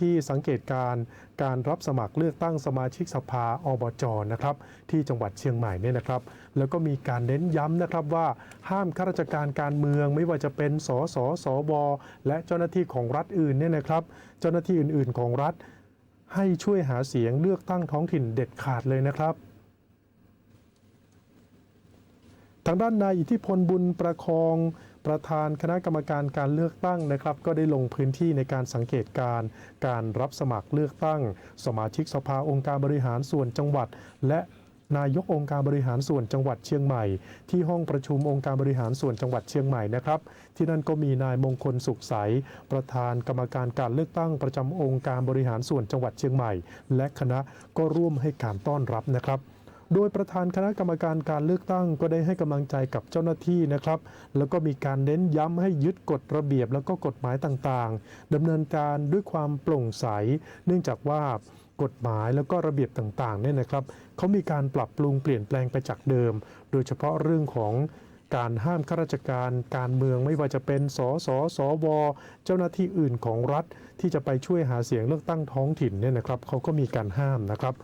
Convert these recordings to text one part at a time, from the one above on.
ที่สังเกตการการรับสมัครเลือกตั้งสมาชิกสภาอบจนะครับที่จังหวัดเชียงใหม่เนี่ยนะครับ แล้วก็มีการเน้นย้ำนะครับว่าห้ามข้าราชการการเมืองไม่ว่าจะเป็นสสสวและเจ้าหน้าที่ของรัฐอื่นเนี่ยนะครับ เจ้าหน้าที่อื่น ๆ ของรัฐ ให้ช่วยหาเสียงเลือกตั้งท้องถิ่นเด็ดขาดเลยนะครับทางด้านนายอิทธิพลบุญประคอง ประธานคณะกรรมการการเลือกตั้งนะครับ ก็ได้ลงพื้นที่ในการสังเกตการ์การรับสมัครเลือกตั้ง สมาชิกสภาองค์การบริหารส่วนจังหวัด และนายกองค์การบริหารส่วนจังหวัดเชียงใหม่ ที่ห้องประชุมองค์การบริหารส่วนจังหวัดเชียงใหม่นะครับ ที่นั่นก็มีนายมงคลสุขใส ประธานกรรมการการเลือกตั้งประจำองค์การบริหารส่วนจังหวัดเชียงใหม่ และคณะก็ร่วมให้การต้อนรับนะครับ โดยประธานคณะกรรมการการเลือกตั้งก็ได้ให้กำลังใจกับเจ้าหน้าที่นะครับ แล้วก็มีการเน้นย้ำให้ยึดกฎระเบียบแล้วก็กฎหมายต่างๆดำเนินการด้วยความโปร่งใส เนื่องจากว่ากฎหมายแล้วก็ระเบียบต่างๆเนี่ยนะครับเขามีการปรับปรุงเปลี่ยนแปลงไปจากเดิม โดยเฉพาะเรื่องของการห้ามข้าราชการการเมืองไม่ว่าจะเป็นสสสว เจ้าหน้าที่อื่นของรัฐที่จะไปช่วยหาเสียงเลือกตั้งท้องถิ่นเนี่ยนะครับเขาก็มีการห้ามนะครับ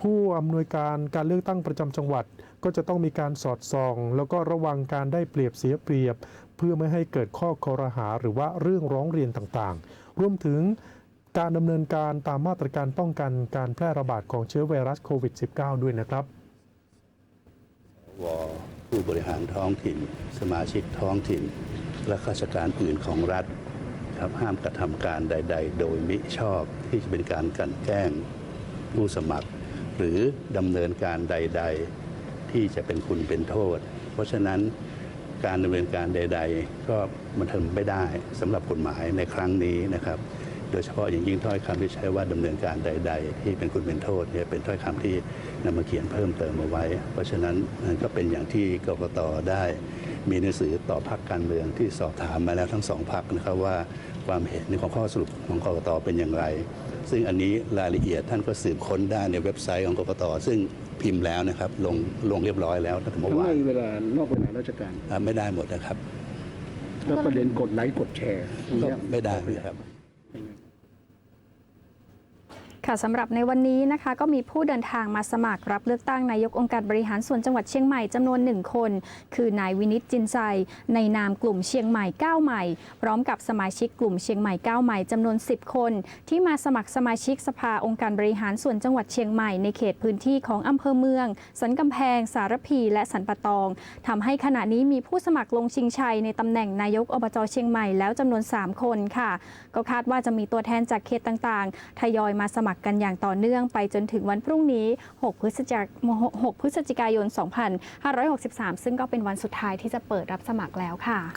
ผู้อำนวยการการเลือกตั้งประจำจังหวัด ก็จะต้องมีการสอดส่อง แล้วก็ระวังการได้เปรียบเสียเปรียบ เพื่อไม่ให้เกิดข้อคอรหาหรือว่าเรื่องร้องเรียนต่างๆ รวมถึงการดำเนินการตามมาตรการป้องกันการแพร่ระบาดของเชื้อไวรัสโควิด -19 ด้วยนะครับวผู้บริหารท้องถิ่น สมาชิกท้องถิ่น และข้าราชการอื่นของรัฐครับห้ามกระทำการใด ๆ โดยมิชอบที่จะเป็นการกันแกล้งผู้สมัคร หรือดำเนินการใด ๆ ที่จะเป็นคุณเป็นโทษ เพราะฉะนั้นการดำเนินการใด ๆ ก็มันทำไม่ได้สำหรับกฎหมายในครั้งนี้นะครับ โดยเฉพาะอย่างยิ่งถ้อยคำที่ใช้ว่าดำเนินการใด ๆ ที่เป็นคุณเป็นโทษเนี่ยเป็นถ้อยคำที่นำมาเขียนเพิ่มเติมเอาไว้ เพราะฉะนั้นมันก็เป็นอย่างที่กกตได้ มีหนังสือต่อพักการเมืองที่สอบถามมาแล้วทั้งสองพักนะครับว่าความเห็นของข้อสรุปของกกตเป็นอย่างไร ซึ่งอันนี้รายละเอียดท่านก็สืบค้นได้ในเว็บไซต์ของกกตซึ่งพิมพ์แล้วนะครับลงลงเรียบร้อยแล้วตั้งแต่เมื่อทั้งวาในนเวลานอกเวลาราชการอ่าไม่ได้หมดนะครับแล้วประเด็นกดไลค์กดแชร์ตรงก็เนี้ยไม่ได้นะครับ ค่ะสำหรับในวันนี้นะคะก็มีผู้เดินทางมาสมัครรับเลือกตั้งนายกองค์การบริหารส่วนจังหวัดเชียงใหม่จำนวนหนึ่งคน คือนายวินิตจินไซในนามกลุ่มเชียงใหม่ก้าวใหม่ พร้อมกับสมาชิกกลุ่มเชียงใหม่ก้าวใหม่จำนวน 10 คน ที่มาสมัครสมาชิกสภาองค์การบริหารส่วนจังหวัดเชียงใหม่ในเขตพื้นที่ของอำเภอเมือง สันกำแพง สารพีและสันปะตองทำให้ขณะนี้มีผู้สมัครลงชิงชัยในตำแหน่งนายกอบจเชียงใหม่แล้วจำนวน 3 คนค่ะ ก็คาดว่าจะมีตัวแทนจากเขตต่างๆ ทยอยมาสมัครกันอย่างต่อเนื่องไปจนถึงวันพรุ่งนี้ 6 พฤศจิกายน6พฤศจิกายน 2563 ซึ่งก็เป็นวันสุดท้ายที่จะเปิดรับสมัครแล้วค่ะ